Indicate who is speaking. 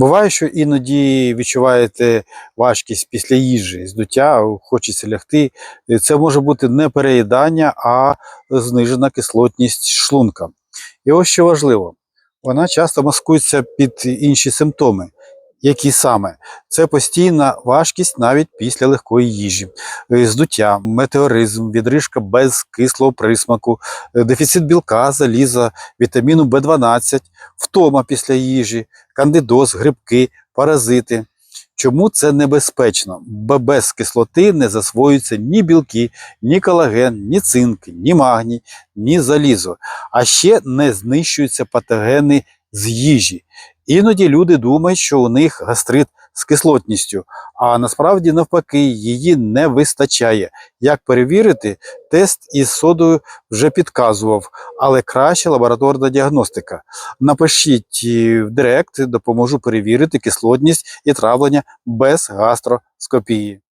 Speaker 1: Буває, що іноді відчуваєте важкість після їжі, здуття, хочеться лягти. Це може бути не переїдання, а знижена кислотність шлунка. І ось що важливо, вона часто маскується під інші симптоми. Які саме? Це постійна важкість навіть після легкої їжі, е, здуття, метеоризм, відрижка без кислого присмаку, е, дефіцит білка, заліза, вітаміну В12, втома після їжі, кандидоз, грибки, паразити. Чому це небезпечно? Бо без кислоти не засвоюються ні білки, ні колаген, ні цинк, ні магній, ні залізо. А ще не знищуються патогени з їжі. Іноді люди думають, що у них гастрит з кислотністю, а насправді навпаки її не вистачає. Як перевірити, тест із содою вже підказував, але краще лабораторна діагностика. Напишіть е, в директ, допоможу перевірити кислотність і травлення без гастроскопії.